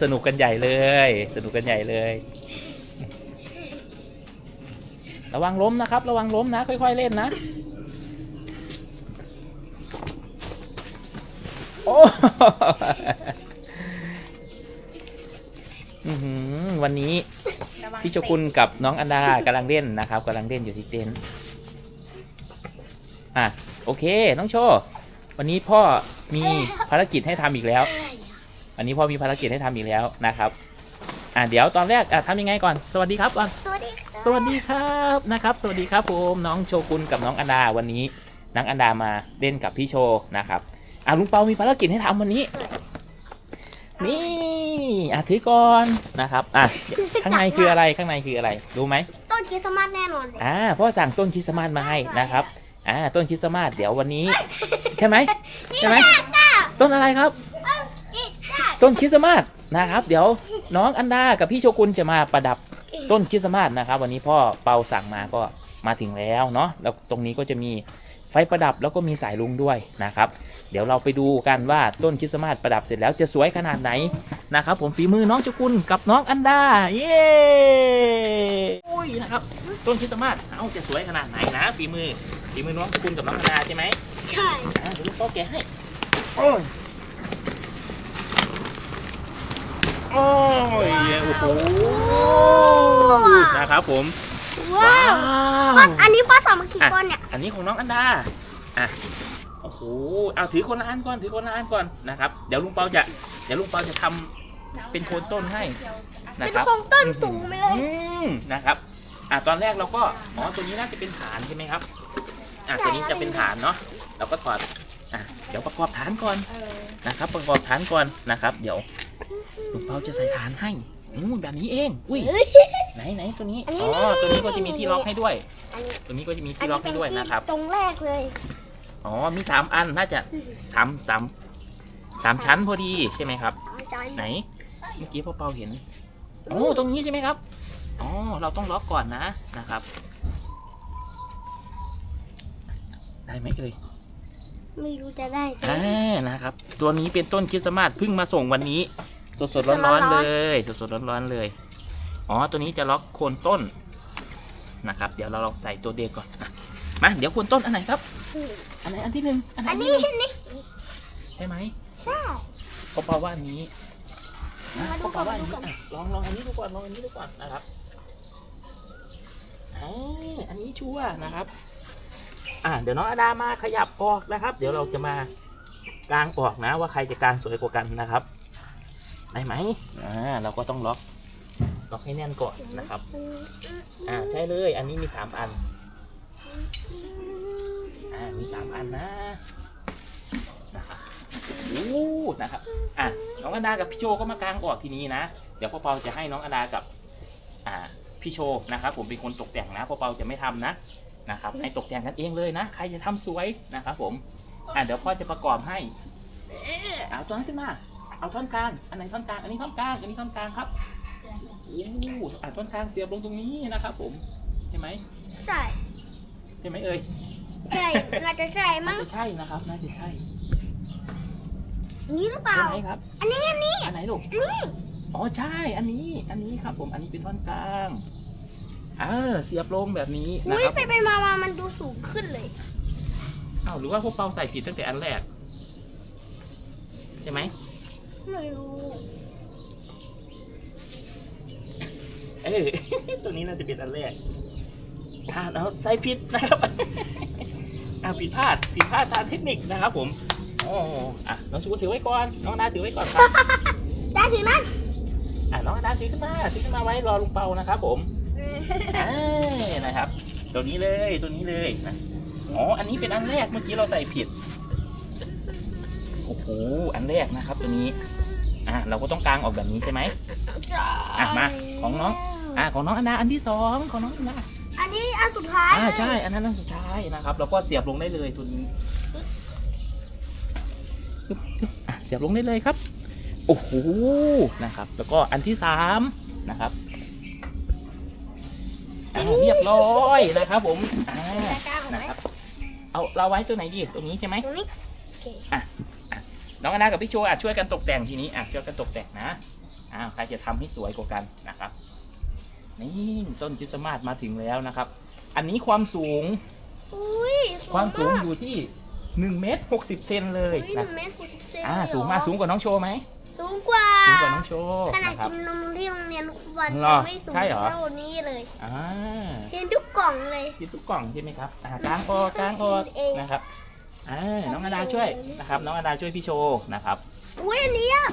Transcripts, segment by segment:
สนุกกันใหญ่เลย สนุกกันใหญ่เลย ระวังล้มนะครับ ระวังล้มนะ ค่อย ๆ เล่นนะ โอ้อื้อหือวันนี้พี่โชกุนกับน้องอันดากำลังเล่นนะครับกำลังเล่นอยู่ที่เต็นท์อะโอเค น้องโชว์วันนี้พ่อมีภารกิจให้ทำอีกแล้ว วันนี้พ่อมีภารกิจให้ทำอีกแล้วนะครับอะเดี๋ยวตอนแรกอะทำยังไงก่อน สวัสดีครับก่อนสวัสดีสวัสดีครับนะครับ สวัสดีครับผมน้องโชกุนกับน้องอันดาวันนี้น้องอันดามาเล่นกับพี่โชนะครับอะลุงเปามีภารกิจให้ทำวันนี้ นี่อะถือก่อนนะครับอะข้างในคืออะไรข้างในคืออะไรรู้ไหมต้นคริสต์มาสแน่นอนเลยอ่าพ่อสั่งต้นคริสต์มาสมาให้นะครับอ่าต้นคริสต์มาสเดี๋ยววันนี้ ใช่ไหมใช่ไหมต้นอะไรครับนี่จ้า ต้นคริสต์มาสนะครับ เดี๋ยวน้องอันดากับพี่โชกุนจะมาประดับต้นคริสต์มาสนะครับ วันนี้พ่อเปาสั่งมาก็มาถึงแล้วเนาะแล้วตรงนี้ก็จะมีไฟประดับแล้วก็มีสายลุงด้วยนะครับ เดี๋ยวเราไปดูกันว่าต้นคริสต์มาสประดับเสร็จแล้วจะสวยขนาดไหนนะครับ ผมฝีมือน้องโชกุนกับน้องอันดาเย้อุ้ยนะครับต้นคริสต์มาสเอาจะสวยขนาดไหนนะฝีมือฝีมือน้องโชกุนกับน้องอันดาใช่ไหมใช่อะเดี๋ยวลูกโตแกะให้โอ้ย โอ้ยโอ้โหนะครับผม ว้าวพ่ออันนี้พ่อสอนมากี่ต้นเนี่ย อันนี้ของน้องอันดา อะ โอ้โห เอาถือคนละอันก่อน ถือคนละอันก่อนนะครับ เดี๋ยวลุงเปาจะ เดี๋ยวลุงเปาจะทำเป็นโคนต้นให้นะเป็นครับโครงต้นสูงไปเลยอืมนะครับ อะตอนแรกเราก็ อ๋อ ตัวนี้น่าจะเป็นฐานใช่ไหมครับ อะ ตัวนี้จะเป็นฐานเนาะ เราก็ถอด อะ เดี๋ยวประกอบฐานก่อนนะครับ ประกอบฐานก่อนนะครับ เดี๋ยว ลุงเปาจะใส่ฐานให้อู้แบบนี้เอง อุ้ย ไหนไหนตัวนี้อันนี้อ๋อ ตัวนี้ก็จะมีที่ล็อกให้ด้วยอันนี้ตัวนี้ก็จะมีอันที่ล็นี้อกเป็ให้นด้วยที่นะครับ ตรงแรกเลย อ๋อ มีสามอัน น่าจะสามสามสามชั้นพอดีใช่ไหมครับอาจารย์ไหน เมื่อกี้พ่อเปาเห็น โอ้ ตรงนี้ใช่ไหมครับ อ๋อ เราต้องล็อกก่อนนะ นะครับ ได้ไหมเอ่ยไม่รู้จะได้ไหมอ่านะครับ ตัวนี้เป็นต้นคริสต์มาสเพิ่งมาส่งวันนี้ สดสดร้อนร้อนๆเลย สดสดร้อนร้อนๆเลย อ๋อ ตัวนี้จะล็อกโคนต้นนะครับ เดี๋ยวเราลองใส่ตัวเดียวก่อนอะมา เดี๋ยวโคนต้นอันไหนครับ อันไหนอันที่หนึ่งอันไหนอันอันนี้ที่หนึ่งอันนี้ใช่ไหมใช่พ่อเปาว่าอันนี้นะมาดูพ่อก่อเปานว่าอันดูนี้ก่อนอะลองลองอันนี้ดูก่อนลองอันนี้ดูก่อนนะครับอ่าอันนี้ชัวร์นะครับ อ่าเดี๋ยวน้องอาดามาขยับออกนะครับ เดี๋ยวเราจะมากางออกนะว่าใครจะกางสวยกว่ากันนะครับ ได้ไหมอ่าเราก็ต้องล็อกล็อกให้แน่นก่อนนะครับ อ่าใช่เลย อันนี้มีสามอัน อ่ามีสามอันนะนะครับโอ้นะครับอะน้องอดากับพี่โชก็มากางออกทีนี้นะ เดี๋ยวพ่อเปาจะให้น้องอดากับ อ่าพี่โชนะครับผมเป็นคนตกแต่งนะพ่อเปาจะไม่ทำนะนะครับให้ตกแต่งกันเองเลยนะ ใครจะทำสวยนะครับผม อะเดี๋ยวพ่อจะประกอบให้อ๊ะเอาตัวนั้นขึ้นมา เอาท่อนกลาง อันไหนท่อนกลาง อันนี้ท่อนกลาง อันนี้ท่อนกลางครับโอ้อะท่อนกลางเสียบลงตรงนี้นะครับ ผมใช่ไหมใช่ใช่ไหมเอ่ยใช่น่าจะใช่น่ามั้งจะใช่นะครับน่าจะใช่นี่หรือเปล่าใช่ไหมครับ อันนี้อันนี้อันไหนลูกอันนี้อ๋อใช่ อันนี้ อันนี้ครับ ผม อันนี้เป็นท่อนกลางเออเสียบลงแบบนี้นะอุ้ยครับไปไปมามามันดูสูงขึ้นเลยอ้าวหรือว่าพวกเปาใส่ผิดตั้งแต่อันแรกใช่ไหม ไม่รู้เอ้ย ตัวนี้น่าจะเป็นอันแรกอ่าเราใส่ผิดนะครับ อ่าผิดพลาดผิดพลาดทางเทคนิคนะครับผมโอ้อะน้องชูถือไว้ก่อนน้องนาถือไว้ก่อนครับได้ถึงนั้นอะน้องนาถือขึ้นมาถือขึ้นมาไว้รอลุงเปานะครับผมอ่านะครับ ตัวนี้เลยตัวนี้เลยนะอ๋ออันนี้เป็นอันแรกเมื่อกี้เราใส่ผิด โอ้โหอันแรกนะครับตัวนี้ อ่าเราก็ต้องกางออกแบบนี้ใช่ไหมอะมาของน้อง อ่าของน้องอันดาอันที่สองของน้องอันดาอันนี้อันสุดท้ายอ่าใช่ อันนั้นอันสุดท้ายนะครับแล้วก็เสียบลงได้เลยตัวนี้ปึ๊บปึ๊บอะเสียบลงได้เลยครับ โอ้โหนะครับ แล้วก็อันที่สามนะครับอ่าเรียบร้อยนะครับผมอ่าจะกล้าของไหมนะครับเอาเราไว้ตัวไหนดีตรงนี้ใช่ไหมตรงนี้โอเค น้องอนากับพี่โชว์อะช่วยกันตกแต่งทีนี้อะช่วยกันตกแต่งนะอ้าวใครจะทำให้สวยกว่ากันนะครับนี่ต้นคริสต์มาสมาถึงแล้วนะครับ อันนี้ความสูงอุ้ยความสูงอยู่ที่1เมตร60เซนเลยอุ้ยหนะนึ่งเมตรหกสิบเซนอ่าเลยเหรอสูงมากสูงกว่าน้องโชว์ไหมสูงกว่าสูงกว่าน้องโชว์ขนาดนะครับกินนมที่โรงเรียนทุกวันเหรอไม่สูงใช่เหรอเท่านี้เลยอ่ากินทุกกล่องเลยกินทุกกล่องใช่ไหมครับอ่ากลางออกกลางออกกินเองนะครับ อ่าน้องอดาช่วยนะครับ น้องอดาช่วยพี่โชว์นะครับ อุ้ยอันนี้อะ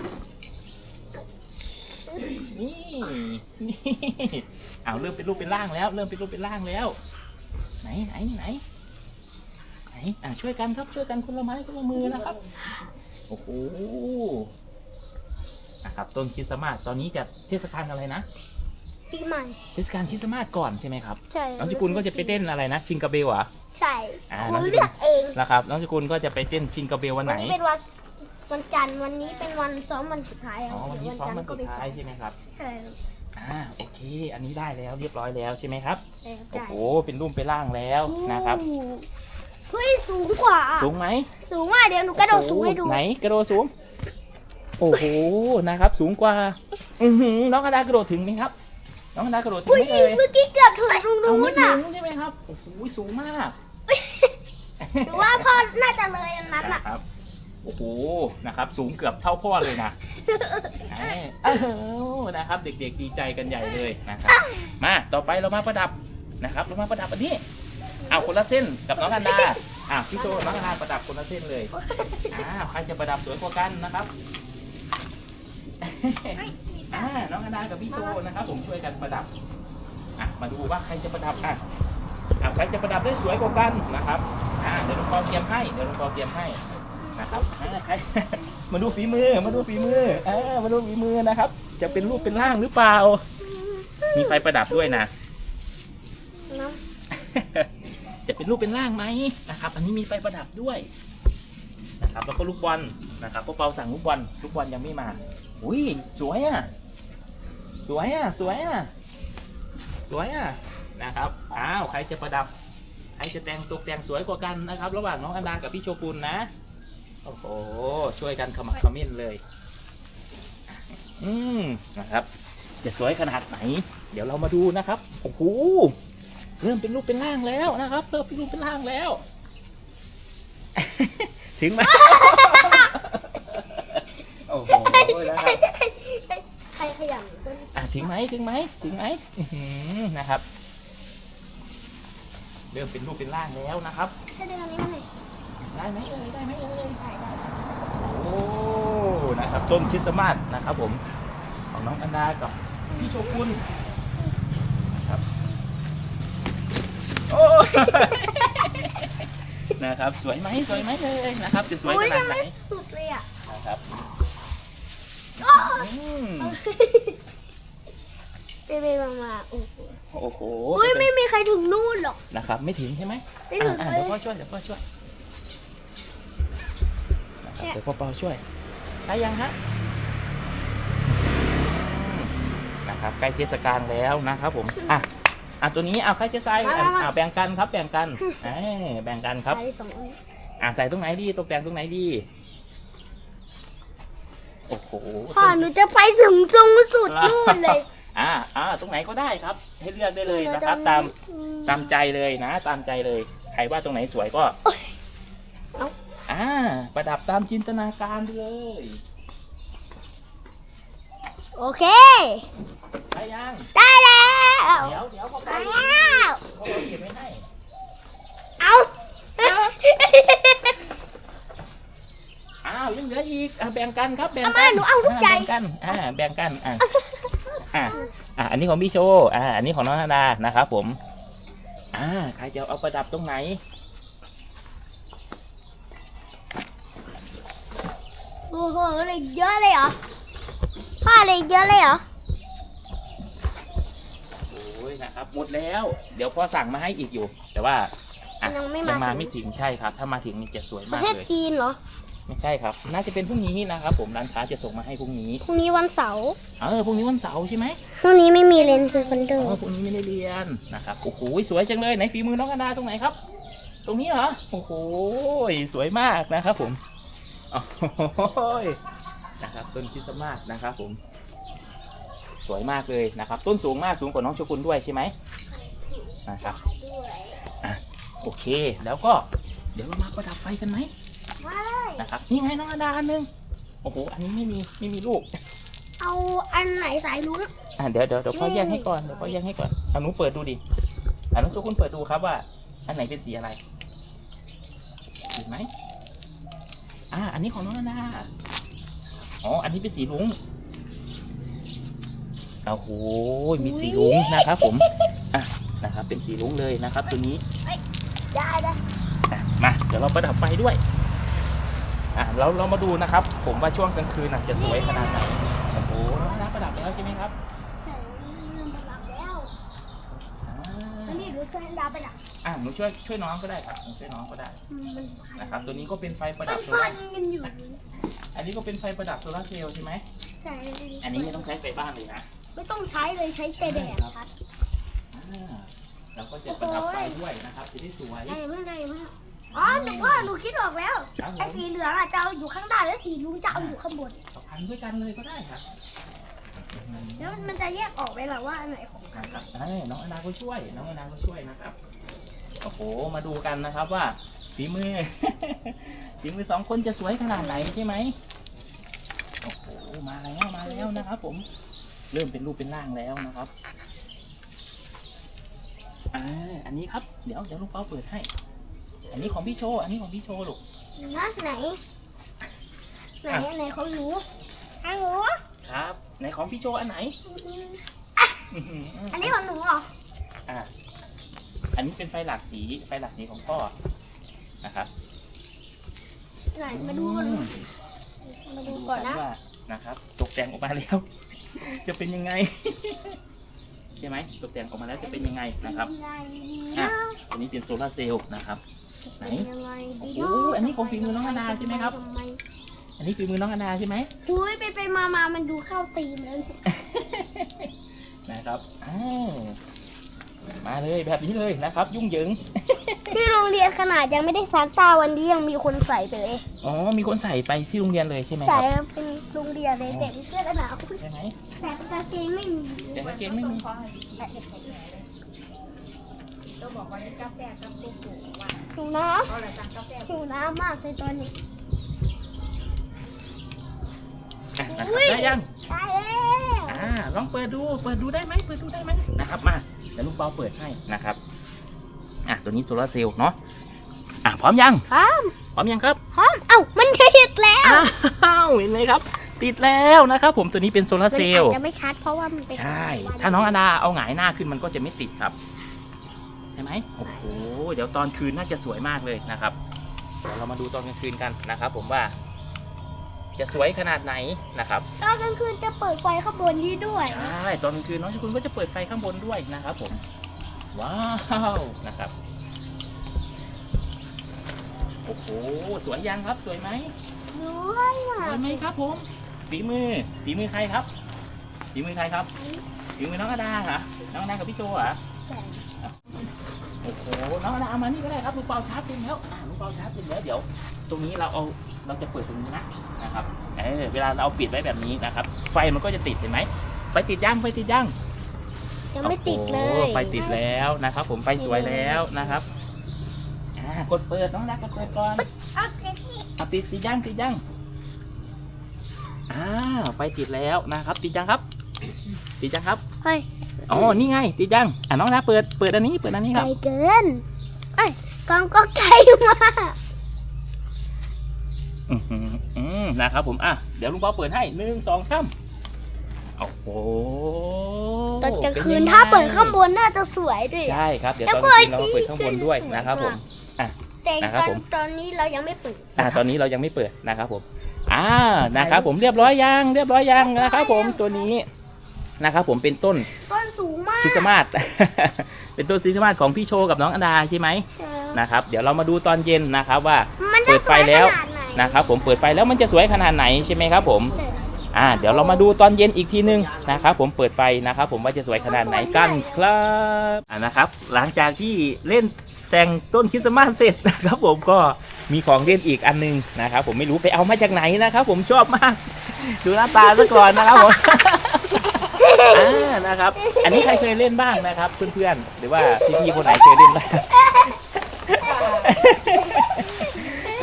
นี่นี่เอาเริ่มเป็นรูปเป็นร่างแล้ว เริ่มเป็นรูปเป็นร่างแล้ว ไหนไหนไหนไหนอะช่วยกันครับช่วยกันคนละไม้คนละมือนะครับโอ้โหนะครับต้นคริสต์มาสตอนนี้จะเทศกาลอะไรนะปีใหม่เทศกาลคริสต์มาสก่อนใช่ไหมครับใช่น้องจิกุลก็จะไปเต้นอะไรนะชิงกาเบลเหรอ ใช่อ่าคุน้องณจิกุลเลือกเองนะครับ น้องจิกุลก็จะไปเต้นชิงกาเบลวันไหนนี้เป็นวันวันจันทร์วันนี้เป็นวันซ้อมวันสุดท้ายอ๋อวันนี้ซ้อมวันสุดท้ายใช่ไหมครับ ใช่ครับอ่า โอเค อันนี้ได้แล้วเรียบร้อยแล้วใช่ไหมครับ ใช่โอ้ครับโห เป็นรูปเป็นร่างแล้วนะครับ เฮ้ยสูงกว่า สูงไหมสูงมากเดี๋ยวหนูกระโดดสูงให้ดูไหนกระโดดสูง โอ้โห นะครับ สูงกว่า อือหือน้องกระดากระโดดถึงไหมครับ น้องกระดากระโดดถึงผู้ไหมหญิเอ่งยเมื่อกี้เกือบถึงตรงเอานู้ไม่นถึอะงใช่ไหมครับ โอ้โห สูงมาก หรือว่าพ่อน่าจะเลยอันนั้นอะ นะครับโอ้โหนะครับ สูงเกือบเท่าพ่อเลยนะเอ้นะครับ เด็กๆดีใจกันใหญ่เลยนะครับ มาต่อไปเรามาประดับนะครับ เรามาประดับอันนี้เอาคนละเส้นกับน้องกันดาอ่าพี่โจน้องกันดาประดับคนละเส้นเลยอ้าวใครจะประดับสวยกว่ากันนะครับอ่าน้องอดากับพี่โจนะครับ ผมช่วยกันประดับอะมาดูว่าใครจะประดับอะอะใครจะประดับได้สวยกว่ากันนะครับ อ่าเดี๋ยวหลุงปอเตรียมให้เดี๋ยวหลุงปอเตรียมให้นะครับอ่าใคร มาดูฝีมือมาดูฝีมืออ่ามาดูฝีมือนะครับ จะเป็นรูปเป็นร่างหรือเปล่า มีไฟประดับด้วยนะเนอะจะเป็นรูปเป็นร่างไหมนะครับ อันนี้มีไฟประดับด้วยนะครับ แล้วก็ลูกบอลนะครับพ่อเปาสั่งลูกบอลลูกบอลยังไม่มา อุ้ยสวยอะ สวยอะ สวยอะ สวยอะ นะครับ อ้าว ใครจะประดับใคร จะแต่งตกแต่งสวยกว่ากันนะครับ ระหว่างน้องอันดากับพี่โชกุนนะ โอ้โห ช่วยกันขมักเขม้นเลย อืมนะครับ จะสวยขนาดไหน เดี๋ยวเรามาดูนะครับโอ้โหเริ่มเป็นรูปเป็นร่างแล้วนะครับเริ่มเป็นรูปเป็นร่างแล้ว ถึงไหมโอ้โหนะครับใครขยันก็อะถึงไหมถึงไหมถึงไหมอื้อหือนะครับ เริ่มเป็นรูปเป็นร่างแล้วนะครับถ้าเดินอันนี้มาหน่อยได้ไหมเอ่ยได้ไหมเอ่ยได้ได้โอ้นะครับต้นคริสต์มาสนะครับ ผมของน้องอันดากับพี่โชกุนนะครับโอ้นะครับ สวยไหมสวยไหมเลยนะครับ จะสวยขโอ้ยนายัดงไหนไม่สุดเลยอะนะครับโอ้อืมไปไปมามาโอ้ โหโอ้โหอุ้ยไม่มีใครถึงนู่นหรอก นะครับ ไม่ถึงใช่ไหมไม่ถึงอ่าเลเดี๋ยวยพ่อช่วยเดี๋ยวพ่อช่วยนะครับเดี๋ยวพ่อเปาช่วยได้ยังฮะอืมนะครับใกล้เทศกาลแล้วนะครับผมอะอะตัวนี้เอาใครจะใส่อะอะแบ่งกันครับแบ่งกันเอ้ยแบ่งกันครับ ใส่สองอันอะใส่ตรงไหนดีตกแต่งตรงไหนดี โอ้โหพ่อหนูจะไปถึงตรงสุดนู่นเลย อ่าอ่าตรงไหนก็ได้ครับ ให้เลือกได้เลยนะครับ ตามตามใจเลยนะ ตามใจเลยใครว่าตรงไหนสวยก็เอ้าอ่าประดับตามจินตนาการเลยโอเค ได้ยังได้แล้วเดี๋ยวเดี๋ยวพ่อไปได้แล้วพ่อไปหยิบไม่ให้เอาอ้าวยังเหลืออีกอะแบ่งกันครับแบ่งทำไมกันหนูเอาทุกใจแบ่งกันอ่าแบ่งกันอ่า อ่าอ่าอันนี้ของพี่โชอ่าอันนี้ของน้องธนานะครับผม อ่าใครจะเอาประดับตรงไหนโอ้โหเหล็กเยอะเลยเหรอพ่อเหล็กเยอะเลยเหรอโอ้ยนะครับหมดแล้ว เดี๋ยวพ่อสั่งมาให้อีกอยู่ แต่ว่าอะยังไม่มายังมาถึงไม่ถึงใช่ครับ ถ้ามาถึงนี่จะสวยประมากเทศเลย จีนเหรอ ไม่ใช่ครับ น่าจะเป็นพรุ่งนี้นะครับ ผมร้านค้าจะส่งมาให้พรุ่งนี้พรุ่งนี้วันเสาร์เออพรุ่งนี้วันเสาร์ใช่ไหมพรุ่งนี้ไม่มีเรียนคือคอนโดเออพรุ่งนี้ไม่ได้เรียนนะครับโอ้โหสวยจังเลยไหนฝีมือน้องกันดาตรงไหนครับ ตรงนี้เหรอโอ้โหสวยมากนะครับ ผมโอ้โหนะครับต้นคริสต์มาสนะครับ ผม สวยมากเลยนะครับ ต้นสูงมากสูงกว่าน้องโชกุนด้วยใช่ไหมนะครับด้วยโอเค แล้วก็เดี๋ยวเรามาประดับไฟกันไหม ไม่นะครับนี่ไงน้องอันดาอันหนึงโอ้โหอันนี้ไม่มีไม่มีลูกเอาอันไหนสายลุ้ง อะเดี๋ยวเดี๋ยวเดี๋ยวพ่อแยกให้ก่อนเดี๋ยวพ่อแยกให้ก่อนเอาหนูเปิดดูดิอะน้องโชกุนเปิดดูครับว่า อันไหนเป็นสีอะไรเห็นไหมอ่า อันนี้ของน้องอันดาอ๋ออันนี้เป็นสีลุงโอ้โหมีสีลุงนะครับผมอะนะครับเป็นสีลุงเลยนะครับ ตัวนี้ ได้ได้ อะมา เดี๋ยวเราประดับไฟด้วย อะเราเรามาดูนะครับ ผมว่าช่วงกลางคืนน่ะจะสวยขนาดไหนโอ้โหน้ำประดับแล้วใช่ไหมครับแต่ลืมไปรับแล้วอ่าอันนี้รู้ช่วยดาวไปละอะหนูช่วยช่วยน้องก็ได้ครับหนูช่วยน้องก็ได้มันนะครับ ตัวนี้ก็เป็นไฟประมัดับนโซพัลานร์กันอยู่อันนี้ก็เป็นไฟประดับโซลาร์เซลล์ใช่ไหมใช่อันนี้ไม่ต้องใช้ไฟบ้านเลยนะไม่ต้องใช้เลยใช้แต่แดดครับอ่าเราก็จะประดับไฟด้วยนะครับจะได้สวยได้เมื่อไรเมื่อ อ๋อหนูว่าหนูคิดออกแล้วครับผไอ้มสีเหลืองอะจะเอาอยู่ข้างใต้แล้วสีลุ้งจะเอาอยู่ข้างบนสัมพันธ์ด้วยกันเลยก็ได้ครับแล้วมันจะแยกออกไปหรอว่าอันไหนของกันนะครับเอ้ยน้องอนาก็ช่วย น้องอนาก็ช่วยนะครับ โอ้โห มาดูกันนะครับว่าฝีมือ ฝีมือสองคนจะสวยขนาดไหนใช่ไหมโอ้โห มาแล้วมาแล้วนะครับผม เริ่มเป็นรูปเป็นร่างแล้วนะครับอ่าอันนี้ครับ เดี๋ยวเดี๋ยวลูกเป้าเปิดให้ อันนี้ของพี่โชว์อันนี้ของพี่โชว์ลูกนะไหน ไหนอันไหนของหนูอันหนูครับไหนของพี่โชว์อันไหนอื้อหืออันนี้ของหนูเหรออะอันนี้เป็นไฟหลากสีไฟหลากสีของพ่อนะครับไหนมาดูก่อนมาดูก่อนนะว่านะครับ ตกแต่งออกมาแล้ว จะเป็นยังไงใช่ไหมตกแต่งออกมาแล้วจะเป็นยังไงนะครับยังไงดีอะนะอันนี้เป็นโซลาร์เซลล์นะครับ ไหน เป็นยังไงดีโอ้โหอันนี้ของฝีมือน้องอนาใช่ไหมครับ ทำไมอันนี้ฝีมือน้องอนาใช่ไหมอุ้ยไปไปมามามันดูเข้าตีมเลยนะครับอ้าวมาเลยแบบนี้เลยนะครับ ยุ่งเหยิง ที่โรงเรียนขนาดยังไม่ได้ซักตาวันนี้ยังมีคนใส่ไปเลยอ๋อ มีคนใส่ไปที่โรงเรียนเลยใช่ไหมคใส่รับ เป็นโรงเรียนเลยแต่เสื้อกันหนาวใช่ไหมแต่กางเกงไม่มีแต่กางเกงไม่มี หิวน้ำหิวน้ำมากเลยตอนนี้ อะนะครับอุ้ยได้ยังได้แล้วอ่าลองเปิดดู เปิดดูได้ไหมเปิดดูได้ไหมนะครับมาเดี๋ยวลูกเปาเปิดให้นะครับอะตัวนี้โซลาร์เซลล์เนาะอะพร้อมยังครับพร้อมยังครับ พร้อมเอ้ามันติดแล้วอ้าวเห็นไหมครับ ติดแล้วนะครับผมตัวนี้เป็นโซลาร์เซลล์ มันอาจจะไม่ชัดเพราะว่ามันเป็นใช่ ถ้าน้องอนาเอาหงายหน้าขึ้นมันก็จะไม่ติดครับใช่ไหมโอ้โหเดี๋ยวตอนคืนน่าจะสวยมากเลยนะครับเดี๋ยวเรามาดูตอนกลางคืนกันนะครับ ผมว่า จะสวยขนาดไหนนะครับตอนกลางคืนจะเปิดไฟข้างบนนี้ด้วย ใช่ตอนกลางคืนน้องชคุณก็จะเปิดไฟข้างบนด้วยนะครับ ผม ว้าวนะครับโอ้โหสวยยังครับสวยไหมด้วยสอะวยไหมครับ ผมฝีมือฝีมือใครครับฝีมือใครครับฝีมือน้องอดาเหรอน้องอดากับพี่โจเหรอ โอ้โหน้องอดาเอามานี่ก็ได้ครับลูกเปาชาร์จเต็มแล้วอ่าลูกเปาชาร์จเต็มแล้วเดี๋ยว ตรงนี้เราเอาเราจะเปิดตรงนี้นะนะครับเออเวลาเราเอาปิดไว้แบบนี้นะครับ ไฟมันก็จะติดเห็นไหมไฟติดยังไฟติดยังยังไม่ติดเลโอ้ยโหไฟติดแล้วนะครับ ผมไฟสวยแล้วนะครับอ่ากดเปิดน้องอดากดเปิดก่อนโอเคอะติดติดยังติดยังอ่าไฟติดแล้วนะครับ ติดยังครับ ติดยังครับ เฮ้ยอ๋อ นี่ไงติดยัง อะน้องนะเปิด เปิดอันนี้ เปิดอันนี้คไกรัลบเกินเอ้ยกล้องก็ไกลมากอือหืออืมนะครับผม อะ เดี๋ยวลุงเปาเปิดให้หนึ่งสองสามโอ้โหตอนกลางคืนป็ยังไงถ้าเปิดข้างบนน่าจะสวยด้วย ใช่ครับ เดี๋ยวแล้วตอนกลางคืนเปิเราดมาเปิดข้างบนด้วยที่นะครับผม แต่นะครับตอนผม ตอนนี้เรายังไม่เปิดอ่าตอนนี้เรายังไม่เปิดนะครับผม อ่า นะครับผมเรียบร้อยยัง เรียบร้อยยังนะครับผมตัวนี้ นะครับผมเป็นต้นต้นสูงมากคริสต์มาส เป็นต้นคริสต์มาสของพี่โชกับน้องอดาใช่ไหมเออนะครับ เดี๋ยวเรามาดูตอนเย็นนะครับว่ามันเปิจะดสไฟวยแล้วขนาดไหนนะครับผมเปิดไฟแล้วมันจะสวยขนาดไหนใช่ไหมครับ ผมใช่อ่าเดี๋ยวเรามาดูตอนเย็นอีกทีนึงนะครับผมเปิดไฟนะครับผมว่าจะสวยขนาดไหนกันครับอ่านะครับ หลังจากที่เล่นแต่งต้นคริสต์มาสเสร็จนะครับผมก็มีของเล่นอีกอันนึงนะครับผมไม่รู้ไปเอามาจากไหนนะครับผมชอบมาก ดูหน้าตาซะก่อนนะครับผม อ่านะครับ อันนี้ใครเคยเล่นบ้างนะครับเพื่อนๆหรือว่าพี่ๆคนไหนเคยเล่นบ้าง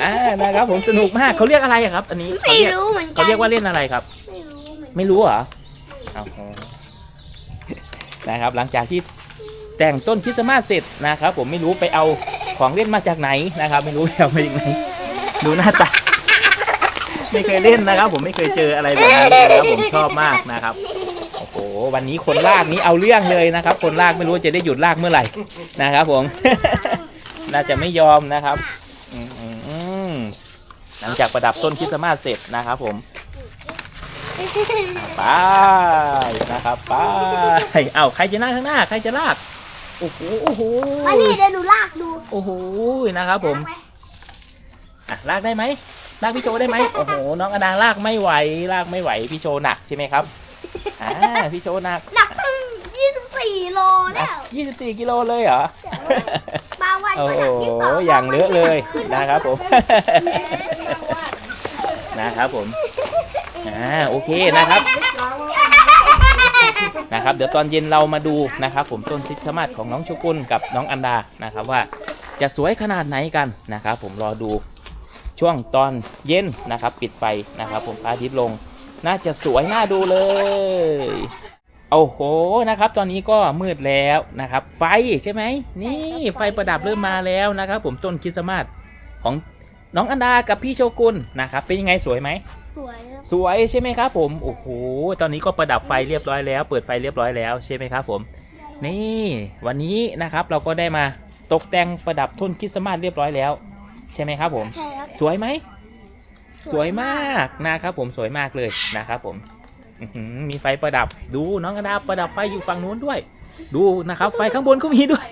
อ่านะครับผมสนุกมากเขาเรียกอะไรอะครับ อันนี้เขาไม่เรียกรู้เหมือนกันเขาเรียกว่าเล่นอะไรครับ ไม่รู้เหมือนกันไม่รู้เหรอเอาโหนะครับ หลังจากที่แต่งต้นคริสต์มาสเสร็จนะครับ ผมไม่รู้ไปเอาของเล่นมาจากไหนนะครับ ไม่รู้ไปเอามาจากไหน ดูหน้าตา ไม่เคยเล่นนะครับ ผมไม่เคยเจออะไรแบบนี้เลยนะครับผมชอบมากนะครับโอ้โห วันนี้คนลากนี้เอาเรื่องเลยนะครับ คนลากไม่รู้จะได้หยุดลากเมื่อไหร่นะครับผม น่าจะไม่ยอมนะครับอืมอืมอืมหลังจากประดับต้นคริสต์มาสเสร็จนะครับ ผมไปนะครับไปเอ้าใครจะนั่งข้างหน้า ใครจะลากโอ้โหโอ้โหอันนี้เดี๋ยวหนูลากดูโอ้โหนะครับ ผมอะลากได้ไหมลากพี่โชได้ไหมโอ้โหน้องอดาลากไม่ไหวลากไม่ไหวพี่โชหนักใช่ไหมครับ อ่าพี่โชหนักหนักตั้งยี่สิบสี่โลหนัแล้กวยี่สิบสี่กิโลเลยเหรอ บางวันโอ้ก็โหหนักยี่สิบสองอย่างเลอะเลยขึ้นนะครับผม นะครับผม อ่า โอเคนะครับ นะครับ เดี๋ยวตอนเย็นเรามาดูนะครับผมต้นคริสต์มาสของน้องโชกุนกับน้องอันดา นะครับว่าจะสวยขนาดไหนกันนะครับผมรอดูช่วงตอนเย็นนะครับ ปิดไฟนะครับผมพระอาทิตย์ลง น่าจะสวยน่าดูเลยโอ้โหนะครับ ตอนนี้ก็มืดแล้วนะครับ ไฟใช่ไหมนี่ไฟประดับเริ่มมาแล้วนะครับ ผมต้นคริสต์มาสของน้องอันดากับพี่โชกุนนะครับ เป็นยังไงสวยไหมสวยนะสวยใช่ไหมครับ ผมโอ้โหตอนนี้ก็ประดับไฟเรียบร้อยแล้ว เปิดไฟเรียบร้อยแล้วใช่ไหมครับ ผม นี่วันนี้นะครับเราก็ได้มาตกแต่งประดับต้นคริสต์มาสเรียบร้อยแล้ว ใช่ไหมครับผมใช่ครับสวยไหม สวยมากนะครับผมสวยมากเลยนะครับผมอื้อหือมีไฟประดับ ดูน้องกระดาประดับไฟอยู่ฝั่งนู้นด้วย ดูนะครับ ไฟข้างบนก็มีด้วย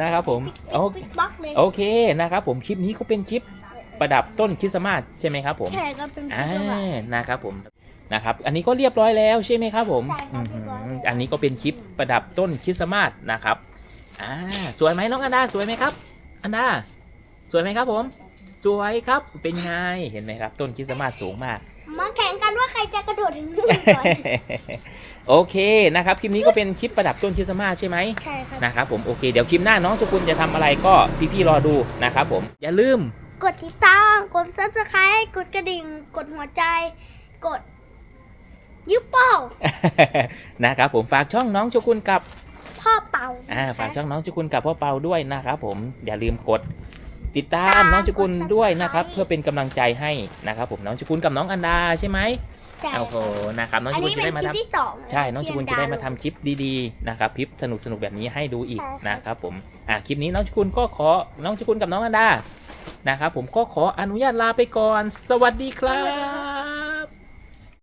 นะครับผมโอติ๊กบล็อกเลยโอเคนะครับผมคลิปนี้ก็เป็นคลิปประดับต้นคริสต์มาสใช่ไหมครับผมใช่ก็เป็นอ่าชิ้นละนะครับผมนะครับ อันนี้ก็เรียบร้อยแล้วใช่ไหมครับผมใช่ครับอื้อเรียบร้อยหืแล้วออันนี้ก็เป็นคลิปประดับต้นคริสต์มาสนะครับอ่าสวยไหมน้องอันดาสวยไหมครับ อันดาสวยไหมครับผม สวยครับเป็นไงเห็นไหมครับ ต้นคริสต์มาสสูงมาก มาแข่งกันว่าใครจะกระโดดถึงนู่นก่อน โอเคนะครับคลิปนี้ก็เป็นคลิปประดับต้นคริสต์มาสใช่ไหมใช่ครับ นะครับผมโอเคเดี๋ยวคลิปหน้าน้องสกุลจะทำอะไรก็พี่ๆรอดูนะครับผมอย่าลืม กดติดตาม กด subscribe กดกระดิ่ง กดหัวใจ กดยุบเป้านะครับผมฝากช่องน้องโชกุนกับ พ่อเป่าอ่าฝากช่องน้องโชกุนกับพ่อเปาด้วยนะครับผมอย่าลืมกด ติดตามน้องโชกุนด้วยนะครับ เพื่อเป็นกำลังใจให้นะครับ ผมน้องโชกุนกับน้องอันดาใช่ไหมใช่โอ้โหนะครับน้องอัโชนกุนนี้จะเป็ได้นมาคลิปทำ ที่สองใช่ น้องชกุลจะได้มาทำคลิปดีๆ นะครับคลิปสนุกๆ แบบนี้ให้ดูอีกใช่ครับนะครับผม อะคลิปนี้น้องชกุลก็ขอ น้องชกุลกับน้องอันดา นะครับผมก็ขออนุญาตลาไปก่อน สวัสดีครับ